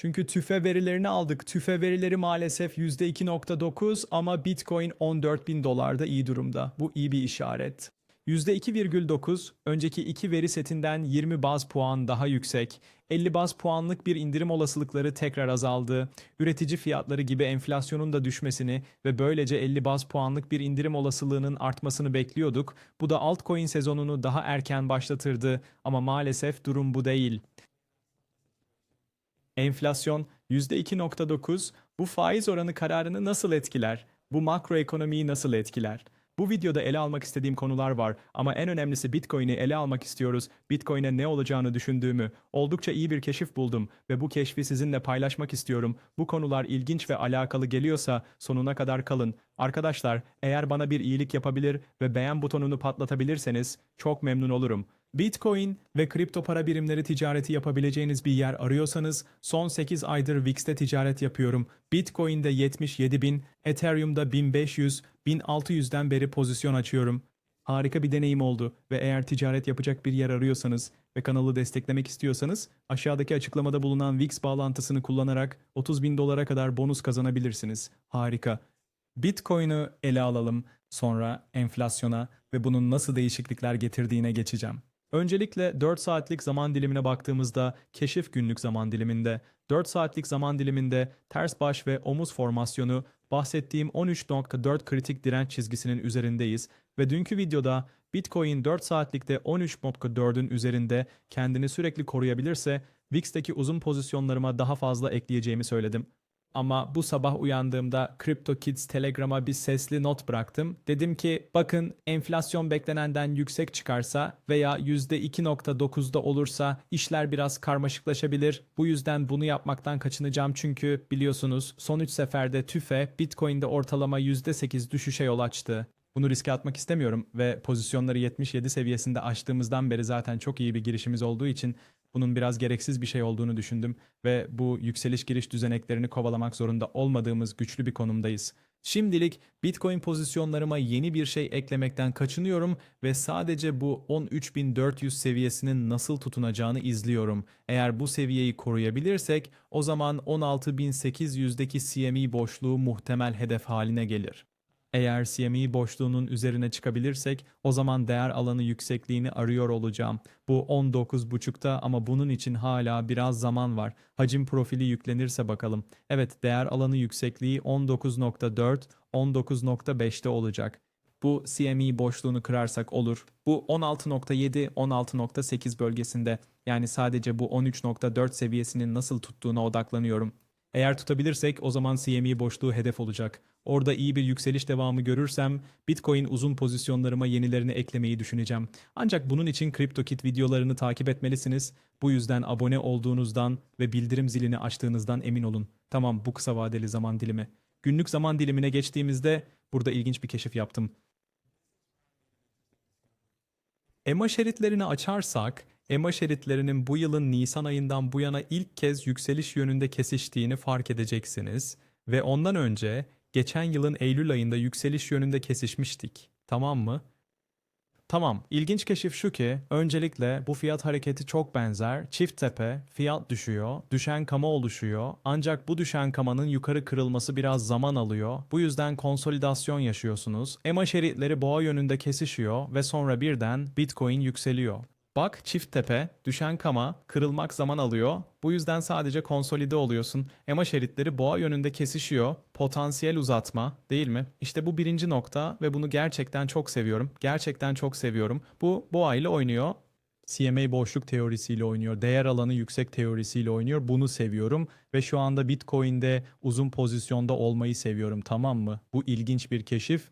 Çünkü tüfe verilerini aldık. Tüfe verileri maalesef %2.9 ama Bitcoin 14 bin dolarda iyi durumda. Bu iyi bir işaret. %2,9 önceki iki veri setinden 20 baz puan daha yüksek. 50 baz puanlık bir indirim olasılıkları tekrar azaldı. Üretici fiyatları gibi enflasyonun da düşmesini ve böylece 50 baz puanlık bir indirim olasılığının artmasını bekliyorduk. Bu da altcoin sezonunu daha erken başlatırdı ama maalesef durum bu değil. Enflasyon %2.9 bu faiz oranı kararını nasıl etkiler? Bu makroekonomiyi nasıl etkiler? Bu videoda ele almak istediğim konular var ama en önemlisi Bitcoin'i ele almak istiyoruz. Bitcoin'e ne olacağını düşündüğümü, oldukça iyi bir keşif buldum ve bu keşfi sizinle paylaşmak istiyorum. Bu konular ilginç ve alakalı geliyorsa sonuna kadar kalın. Arkadaşlar, eğer bana bir iyilik yapabilir ve beğen butonunu patlatabilirseniz çok memnun olurum. Bitcoin ve kripto para birimleri ticareti yapabileceğiniz bir yer arıyorsanız son 8 aydır VIX'te ticaret yapıyorum. Bitcoin'de 77 bin, Ethereum'da 1500, 1600'den beri pozisyon açıyorum. Harika bir deneyim oldu ve eğer ticaret yapacak bir yer arıyorsanız ve kanalı desteklemek istiyorsanız aşağıdaki açıklamada bulunan VIX bağlantısını kullanarak 30 bin dolara kadar bonus kazanabilirsiniz. Harika. Bitcoin'i ele alalım, sonra enflasyona ve bunun nasıl değişiklikler getirdiğine geçeceğim. Öncelikle 4 saatlik zaman dilimine baktığımızda keşif günlük zaman diliminde 4 saatlik zaman diliminde ters baş ve omuz formasyonu bahsettiğim 13.4 kritik direnç çizgisinin üzerindeyiz ve dünkü videoda Bitcoin 4 saatlikte 13.4'ün üzerinde kendini sürekli koruyabilirse VIX'teki uzun pozisyonlarıma daha fazla ekleyeceğimi söyledim. Ama bu sabah uyandığımda CryptoKids Telegram'a bir sesli not bıraktım. Dedim ki bakın enflasyon beklenenden yüksek çıkarsa veya %2.9'da olursa işler biraz karmaşıklaşabilir. Bu yüzden bunu yapmaktan kaçınacağım çünkü biliyorsunuz son 3 seferde TÜFE Bitcoin'de ortalama %8 düşüşe yol açtı. Bunu riske atmak istemiyorum ve pozisyonları 77 seviyesinde açtığımızdan beri zaten çok iyi bir girişimiz olduğu için bunun biraz gereksiz bir şey olduğunu düşündüm ve bu yükseliş giriş düzeneklerini kovalamak zorunda olmadığımız güçlü bir konumdayız. Şimdilik Bitcoin pozisyonlarıma yeni bir şey eklemekten kaçınıyorum ve sadece bu 13.400 seviyesinin nasıl tutunacağını izliyorum. Eğer bu seviyeyi koruyabilirsek o zaman 16.800'deki CME boşluğu muhtemel hedef haline gelir. Eğer CME boşluğunun üzerine çıkabilirsek o zaman değer alanı yüksekliğini arıyor olacağım. Bu 19.5'ta ama bunun için hala biraz zaman var. Hacim profili yüklenirse bakalım. Evet değer alanı yüksekliği 19.4, 19.5'te olacak. Bu CME boşluğunu kırarsak olur. Bu 16.7, 16.8 bölgesinde yani sadece bu 13.4 seviyesinin nasıl tuttuğuna odaklanıyorum. Eğer tutabilirsek o zaman CME boşluğu hedef olacak. Orada iyi bir yükseliş devamı görürsem Bitcoin uzun pozisyonlarıma yenilerini eklemeyi düşüneceğim. Ancak bunun için CryptoKit videolarını takip etmelisiniz. Bu yüzden abone olduğunuzdan ve bildirim zilini açtığınızdan emin olun. Tamam bu kısa vadeli zaman dilimi. Günlük zaman dilimine geçtiğimizde burada ilginç bir keşif yaptım. EMA şeritlerini açarsak, EMA şeritlerinin bu yılın Nisan ayından bu yana ilk kez yükseliş yönünde kesiştiğini fark edeceksiniz ve ondan önce geçen yılın Eylül ayında yükseliş yönünde kesişmiştik. Tamam mı? Tamam, ilginç keşif şu ki, öncelikle bu fiyat hareketi çok benzer. Çift tepe, fiyat düşüyor, düşen kama oluşuyor. Ancak bu düşen kamanın yukarı kırılması biraz zaman alıyor. Bu yüzden konsolidasyon yaşıyorsunuz. EMA şeritleri boğa yönünde kesişiyor ve sonra birden Bitcoin yükseliyor. Bak çift tepe, düşen kama, kırılmak zaman alıyor. Bu yüzden sadece konsolide oluyorsun. EMA şeritleri boğa yönünde kesişiyor. Potansiyel uzatma değil mi? İşte bu birinci nokta ve bunu gerçekten çok seviyorum. Gerçekten çok seviyorum. Bu boğa ile oynuyor. CMA boşluk teorisiyle oynuyor. Değer alanı yüksek teorisiyle oynuyor. Bunu seviyorum ve şu anda Bitcoin'de uzun pozisyonda olmayı seviyorum tamam mı? Bu ilginç bir keşif.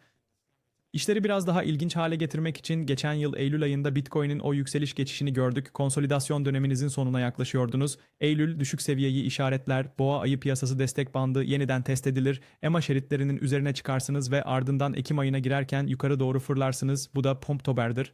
İşleri biraz daha ilginç hale getirmek için geçen yıl Eylül ayında Bitcoin'in o yükseliş geçişini gördük. Konsolidasyon döneminizin sonuna yaklaşıyordunuz. Eylül düşük seviyeyi işaretler, boğa ayı piyasası destek bandı yeniden test edilir. EMA şeritlerinin üzerine çıkarsınız ve ardından Ekim ayına girerken yukarı doğru fırlarsınız. Bu da Pomptober'dir.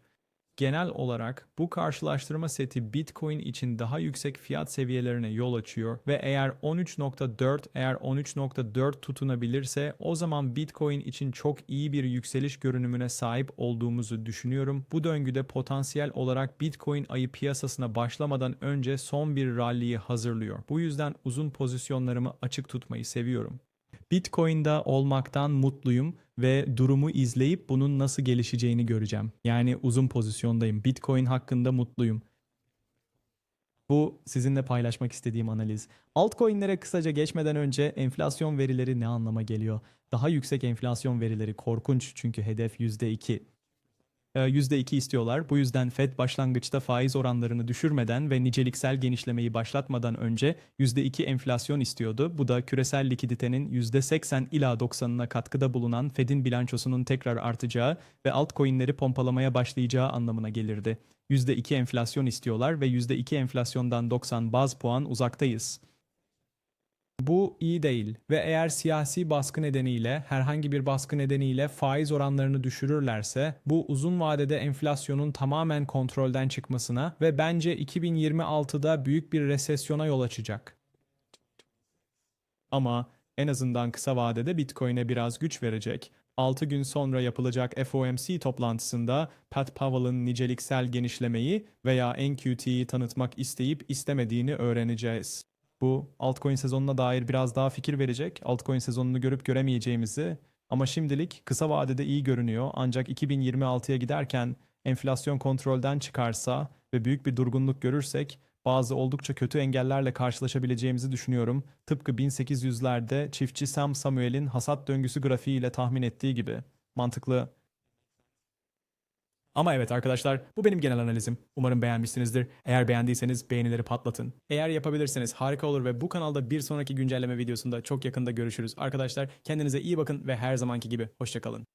Genel olarak bu karşılaştırma seti Bitcoin için daha yüksek fiyat seviyelerine yol açıyor ve eğer 13.4 eğer 13.4 tutunabilirse o zaman Bitcoin için çok iyi bir yükseliş görünümüne sahip olduğumuzu düşünüyorum. Bu döngüde potansiyel olarak Bitcoin ayı piyasasına başlamadan önce son bir rally'yi hazırlıyor. Bu yüzden uzun pozisyonlarımı açık tutmayı seviyorum. Bitcoin'da olmaktan mutluyum ve durumu izleyip bunun nasıl gelişeceğini göreceğim. Yani uzun pozisyondayım. Bitcoin hakkında mutluyum. Bu sizinle paylaşmak istediğim analiz. Altcoin'lere kısaca geçmeden önce enflasyon verileri ne anlama geliyor? Daha yüksek enflasyon verileri korkunç çünkü hedef %2. Ee, %2 istiyorlar. Bu yüzden Fed başlangıçta faiz oranlarını düşürmeden ve niceliksel genişlemeyi başlatmadan önce %2 enflasyon istiyordu. Bu da küresel likiditenin %80 ila 90'ına katkıda bulunan Fed'in bilançosunun tekrar artacağı ve altcoin'leri pompalamaya başlayacağı anlamına gelirdi. %2 enflasyon istiyorlar ve %2 enflasyondan 90 baz puan uzaktayız. Bu iyi değil ve eğer siyasi baskı nedeniyle herhangi bir baskı nedeniyle faiz oranlarını düşürürlerse bu uzun vadede enflasyonun tamamen kontrolden çıkmasına ve bence 2026'da büyük bir resesyona yol açacak. Ama en azından kısa vadede Bitcoin'e biraz güç verecek. 6 gün sonra yapılacak FOMC toplantısında Pat Powell'ın niceliksel genişlemeyi veya NQT'yi tanıtmak isteyip istemediğini öğreneceğiz. Bu altcoin sezonuna dair biraz daha fikir verecek. Altcoin sezonunu görüp göremeyeceğimizi ama şimdilik kısa vadede iyi görünüyor. Ancak 2026'ya giderken enflasyon kontrolden çıkarsa ve büyük bir durgunluk görürsek bazı oldukça kötü engellerle karşılaşabileceğimizi düşünüyorum. Tıpkı 1800'lerde çiftçi Sam Samuel'in hasat döngüsü grafiğiyle tahmin ettiği gibi. Mantıklı. Ama evet arkadaşlar bu benim genel analizim. Umarım beğenmişsinizdir. Eğer beğendiyseniz beğenileri patlatın. Eğer yapabilirseniz harika olur ve bu kanalda bir sonraki güncelleme videosunda çok yakında görüşürüz. Arkadaşlar kendinize iyi bakın ve her zamanki gibi hoşçakalın.